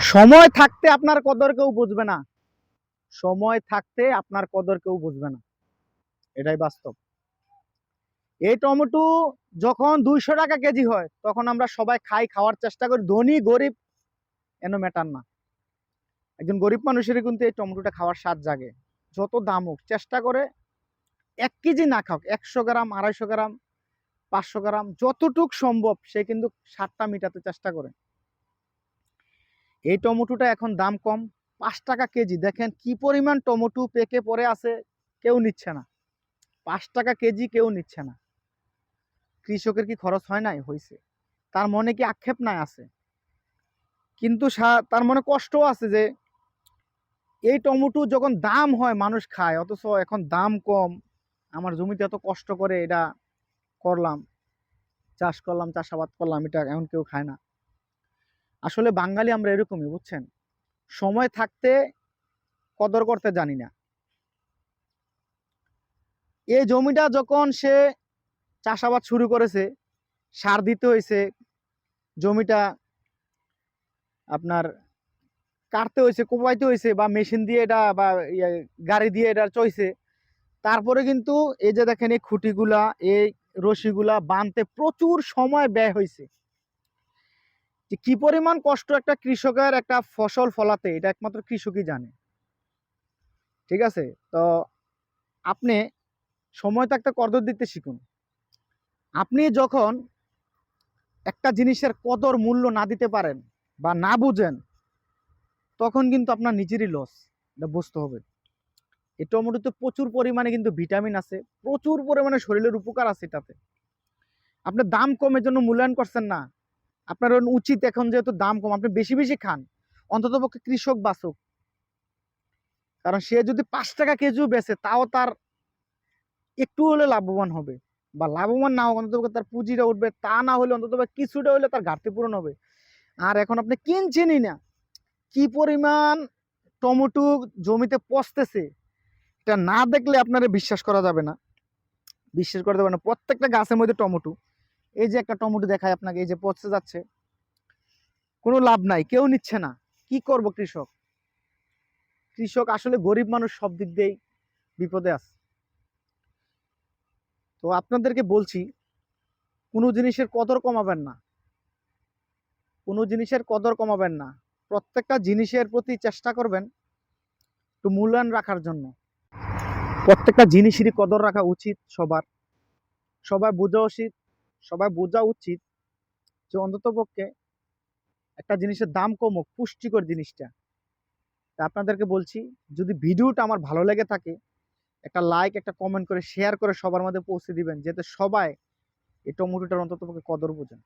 সময় থাকতে আপনার কদর কেউ বুঝবে না। সময় থাকতে আপনার কদর কেউ বুঝবে না। এটাই বাস্তব। এই টমেটো যখন দুইশো টাকা কেজি হয়, তখন আমরা সবাই খাই, খাওয়ার চেষ্টা করি। ধনী, গরিব এন ম্যাটার না। একজন গরিব মানুষেরই কিন্তু এই টমেটোটা খাওয়ার স্বাদ জাগে। যত দাম হোক, চেষ্টা করে এক কেজি না খাওক একশো গ্রাম, আড়াইশো গ্রাম, পাঁচশো গ্রাম, যতটুক সম্ভব সে কিন্তু স্বাদটা মেটাতে চেষ্টা করে। এই টমেটোটা এখন দাম কম। পাঁচ টাকা কেজি। দেখেন কি পরিমাণ টমেটো পেকে পড়ে আছে, কেউ নিচ্ছে না। পাঁচ টাকা কেজি কেউ নিচ্ছে না। কৃষকের কি খরচ হয় নাই? হয়েছে তার মনে কি আক্ষেপ নাই আছে? কিন্তু তার মনে কষ্টও আছে যে, এই টমেটো যখন দাম হয়, মানুষ খায়, অথচ এখন দাম কম। আমার জমিতে এত কষ্ট করে এটা করলাম, চাষ করলাম, চাষাবাদ করলাম, এটা এমন কেউ খায় না। আসলে বাঙালি আমরা এরকমই, বুঝছেন? সময় থাকতে কদর করতে জানি না। এই জমিটা যখন সে চাষাবাদ শুরু করেছে, সার দিতে হয়েছে, জমিটা আপনার কাটতে হয়েছে, কোপাইতে হয়েছে বা মেশিন দিয়ে এটা বা ইয়ে গাড়ি দিয়ে এটা চইছে, তারপরে কিন্তু এই যে দেখেন এই খুঁটিগুলা, এই রশিগুলা বানতে প্রচুর সময় ব্যয় হয়েছে। যে কি পরিমাণ কষ্ট একটা কৃষকের একটা ফসল ফলাতে, এটা একমাত্র কৃষকই জানে। ঠিক আছে? তো আপনি সময় থাকতে কদর দিতে শিখুন। আপনি যখন একটা জিনিসের কদর মূল্য না দিতে পারেন বা না বুঝেন, তখন কিন্তু আপনার নিজেরই লস এটা বুঝতে হবে। এই টমেটোতে প্রচুর পরিমাণে কিন্তু ভিটামিন আছে, প্রচুর পরিমাণে শরীরের উপকার আছে এটাতে। আপনার দাম কমের জন্য মূল্যায়ন করছেন না আপনার উচিত এখন যেহেতু দাম কম, আপনি বেশি বেশি খান। অন্তত পক্ষে কৃষক বাঁচুক। কারণ সে যদি পাঁচ টাকা কেজিও বেচে, তাও তার একটু হলে লাভবান হবে। বা লাভবান না হোক, অন্তত তার পুঁজিটা উঠবে, তা না হলে অন্তত কিছুটা হলে তার ঘাটতি পূরণ হবে। আর এখন আপনি কিনছেনই না। কি পরিমাণ টমেটো জমিতে পচতেছে, এটা না দেখলে আপনারা বিশ্বাস করা যাবে না। বিশ্বাস করা যাবে না। প্রত্যেকটা গাছের মধ্যে টমেটো। এই যে একটা টমেটো দেখায় আপনাকে, এই যে পচে যাচ্ছে, কোনো লাভ নাই, কেউ নিচ্ছে না। কি করব কৃষক? কৃষক আসলে গরিব মানুষ সব দিক দিয়েই বিপদে আছে। তো আপনাদেরকে বলছি, কোনো জিনিসের কদর কমাবেন না। কোনো জিনিসের কদর কমাবেন না। প্রত্যেকটা জিনিসের প্রতি চেষ্টা করবেন একটু মূল্যায়ন রাখার জন্য। প্রত্যেকটা জিনিসেরই কদর রাখা উচিত সবার। সবাই বোঝা উচিত সবাই বোঝা উচিত যে অন্তত পক্ষে একটা জিনিসের দাম কমুক, পুষ্টিকর জিনিসটা। তা আপনাদেরকে বলছি, যদি ভিডিওটা আমার ভালো লেগে থাকে, একটা লাইক একটা কমেন্ট করে শেয়ার করে সবার মধ্যে পৌঁছে দিবেন, যাতে সবাই এই টমেটোটার অন্তত পক্ষে কদর বোঝেন।